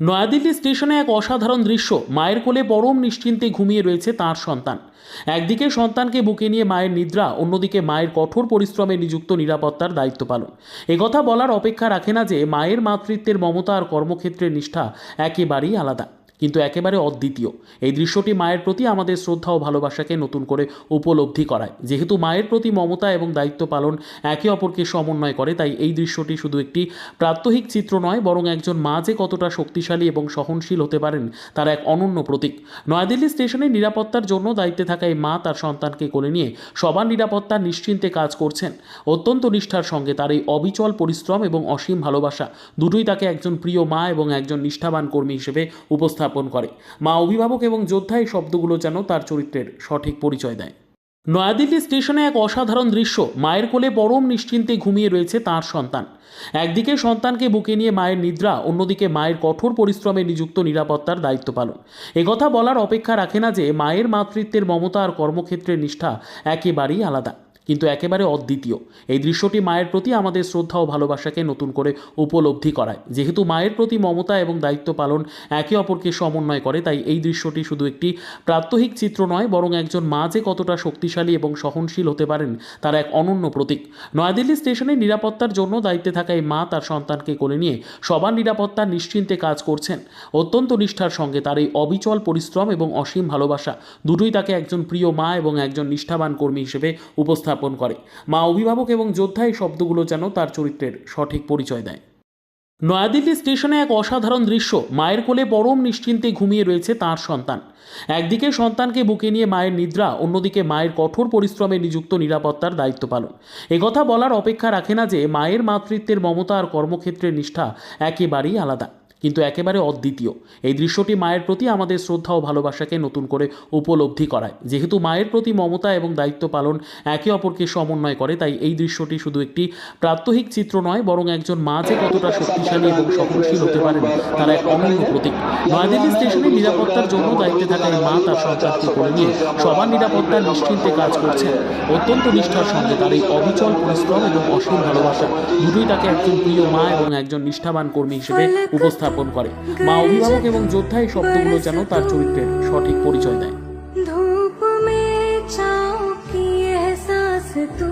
নয়াদিল্লি স্টেশনে এক অসাধারণ দৃশ্য। মায়ের কোলে পরম নিশ্চিন্তে ঘুমিয়ে রয়েছে তার সন্তান। একদিকে সন্তানকে বুকে নিয়ে মায়ের নিদ্রা, অন্যদিকে মায়ের কঠোর পরিশ্রমে নিযুক্ত নিরাপত্তার দায়িত্ব পালন। একথা বলার অপেক্ষা রাখে না যে, মায়ের মাতৃত্বের মমতা আর কর্মক্ষেত্রের নিষ্ঠা একেবারেই আলাদা। কিন্তু একেবারে অদ্বিতীয়। এই দৃশ্যটি মায়ের প্রতি আমাদের শ্রদ্ধা ও ভালোবাসাকে নতুন করে উপলব্ধি করায়। যেহেতু মায়ের প্রতি মমতা এবং দায়িত্ব পালন একে অপরকে সমন্বয় করে, তাই এই দৃশ্যটি শুধু একটি প্রাত্যহিক চিত্র নয়, বরং একজন মা যে কতটা শক্তিশালী এবং সহনশীল হতে পারেন, তার এক অনন্য প্রতীক। নয়াদিল্লি স্টেশনে নিরাপত্তার জন্য দায়িত্বে থাকা এই মা তার সন্তানকে কোলে নিয়ে সবার নিরাপত্তা নিশ্চিন্তে কাজ করছেন। অত্যন্ত নিষ্ঠার সঙ্গে তার এই অবিচল পরিশ্রম এবং অসীম ভালোবাসা দুটোই তাকে একজন প্রিয় মা এবং একজন নিষ্ঠাবান কর্মী হিসেবে উপস্থাপন করে। মা অভিভাবক এবং যোদ্ধা এই শব্দগুলো যেন তার চরিত্রের সঠিক পরিচয় দেয়। নয়াদিল্লি স্টেশনে এক অসাধারণ দৃশ্য, মায়ের কোলে পরম নিশ্চিন্তে ঘুমিয়ে রয়েছে তার সন্তান। একদিকে সন্তানকে বুকে নিয়ে মায়ের নিদ্রা, অন্যদিকে মায়ের কঠোর পরিশ্রমে নিযুক্ত নিরাপত্তার দায়িত্ব পালন। একথা বলার অপেক্ষা রাখে না যে, মায়ের মাতৃত্বের মমতা আর কর্মক্ষেত্রের নিষ্ঠা একেবারেই আলাদা। কিন্তু একেবারে অদ্বিতীয়। এই দৃশ্যটি মায়ের প্রতি আমাদের শ্রদ্ধা ও ভালোবাসাকে নতুন করে উপলব্ধি করায়। যেহেতু মায়ের প্রতি মমতা এবং দায়িত্ব পালন একে অপরকে সমন্বয় করে, তাই এই দৃশ্যটি শুধু একটি প্রাত্যহিক চিত্র নয়, বরং একজন মা যে কতটা শক্তিশালী এবং সহনশীল হতে পারেন, তার এক অনন্য প্রতীক। নয়াদিল্লি স্টেশনে নিরাপত্তার জন্য দায়িত্বে থাকা এই মা তার সন্তানকে কোলে নিয়ে সবার নিরাপত্তা নিশ্চিন্তে কাজ করছেন। অত্যন্ত নিষ্ঠার সঙ্গে তার এই অবিচল পরিশ্রম এবং অসীম ভালোবাসা দুটোই তাকে একজন প্রিয় মা এবং একজন নিষ্ঠাবান কর্মী হিসেবে উপস্থাপন করে। মা অভিভাবক এবং যোদ্ধা এই শব্দগুলো যেন তার চরিত্রের সঠিক পরিচয় দেয়। নয়াদিল্লি স্টেশনে এক অসাধারণ দৃশ্য, মায়ের কোলে পরম নিশ্চিন্তে ঘুমিয়ে রয়েছে তার সন্তান। একদিকে সন্তানকে বুকে নিয়ে মায়ের নিদ্রা, অন্যদিকে মায়ের কঠোর পরিশ্রমে নিযুক্ত নিরাপত্তার দায়িত্ব পালন। একথা বলার অপেক্ষা রাখে না যে, মায়ের মাতৃত্বের মমতা আর কর্মক্ষেত্রের নিষ্ঠা একেবারেই আলাদা। কিন্তু একেবারে অদ্বিতীয়। এই দৃশ্যটি মায়ের প্রতি আমাদের শ্রদ্ধা ও ভালোবাসাকে নতুন করে উপলব্ধি করায়। যেহেতু মায়ের প্রতি মমতা এবং দায়িত্ব পালন একে অপরকে সমন্বয় করে তাই এই দৃশ্যটি শুধু একটি প্রাত্যহিক চিত্র নয় বরং একজন মা যে কতটা শক্তিশালী এবং সহনশীল হতে পারেন তার এক অনন্য প্রতীক। নয়াদিল্লি স্টেশনে নিরাপত্তার জন্য দায়িত্বে থাকা এই মা তার সন্তানকে করে নিয়ে সবার নিরাপত্তার নিশ্চিন্তে কাজ করছেন। অত্যন্ত নিষ্ঠার সঙ্গে তার এই অবিচল পরিশ্রম এবং অসীম ভালোবাসা দুটোই তাকে একজন প্রিয় মা এবং একজন নিষ্ঠাবান কর্মী হিসেবে উপস্থাপন স্থাপন করে। মা অভিভাবক এবং যোদ্ধা এই শব্দগুলো যেন তার চরিত্রের সঠিক পরিচয় দেয়। ধূপ মে চাও কি এহসাস তু